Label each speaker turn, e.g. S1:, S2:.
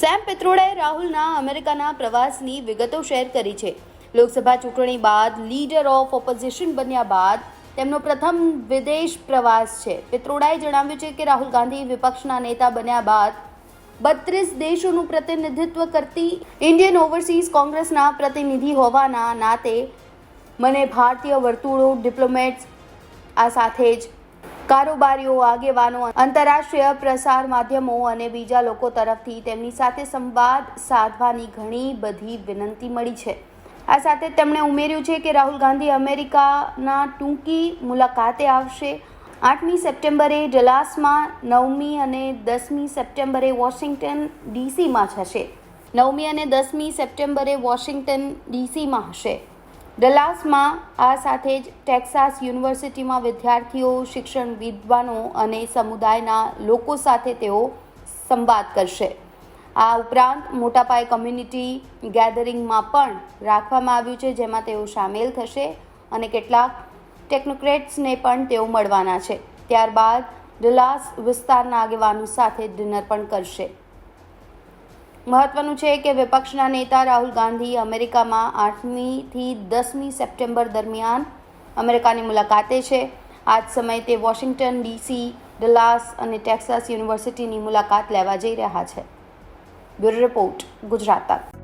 S1: Same પિત્રોડાએ રાહુલના અમેરિકાના પ્રવાસની વિગતો શેર કરી છે. લોકસભા ચૂંટણી બાદ લીડર ઓફ ઓપોઝિશન બન્યા બાદ તેમનો પ્રથમ વિદેશ પ્રવાસ છે. પિત્રોડાએ જણાવ્યું છે કે રાહુલ ગાંધી વિપક્ષના નેતા બન્યા બાદ બત્રીસ દેશોનું પ્રતિનિધિત્વ કરતી ઇન્ડિયન ઓવરસીઝ કોંગ્રેસના પ્રતિનિધિ હોવાના નાતે મને ભારતીય વર્તુળો, ડિપ્લોમેટ્સ આ સાથે જ કારોબારીઓ, આગેવાનો, આંતરરાષ્ટ્રીય પ્રસાર માધ્યમો અને બીજા લોકો તરફથી તેમની સાથે સંવાદ સાધવાની ઘણી બધી વિનંતી મળી છે. આ સાથે તેમણે ઉમેર્યું છે કે રાહુલ ગાંધી અમેરિકાના ટૂંકી મુલાકાતે આવશે. આઠમી સપ્ટેમ્બરે ડલાસમાં નવમી અને દસમી સપ્ટેમ્બરે વોશિંગ્ટન ડીસીમાં થશે નવમી અને દસમી સપ્ટેમ્બરે વોશિંગ્ટન ડીસીમાં હશે. ડલાસમાં આ સાથે જ ટેક્સાસ યુનિવર્સિટીમાં વિદ્યાર્થીઓ, શિક્ષણ વિદ્વાનો અને સમુદાયના લોકો સાથે તેઓ સંવાદ કરશે. આ ઉપરાંત મોટાપાય કમ્યુનિટી ગેધરિંગમાં પણ રાખવામાં આવ્યું છે, જેમાં તેઓ સામેલ થશે અને કેટલાક ટેકનોક્રેટ્સને પણ તેઓ મળવાના છે. ત્યારબાદ ડલાસ વિસ્તારના આગેવાનો સાથે ડિનર પણ કરશે. મહત્વનું છે કે વિપક્ષના નેતા રાહુલ ગાંધી અમેરિકામાં આઠમીથી દસમી સપ્ટેમ્બર દરમિયાન અમેરિકાની મુલાકાતે છે. આ જ સમયે તે વોશિંગ્ટન ડીસી, ડલાસ અને ટેક્સાસ યુનિવર્સિટીની મુલાકાત લેવા જઈ રહ્યા છે. Bureau report Gujarat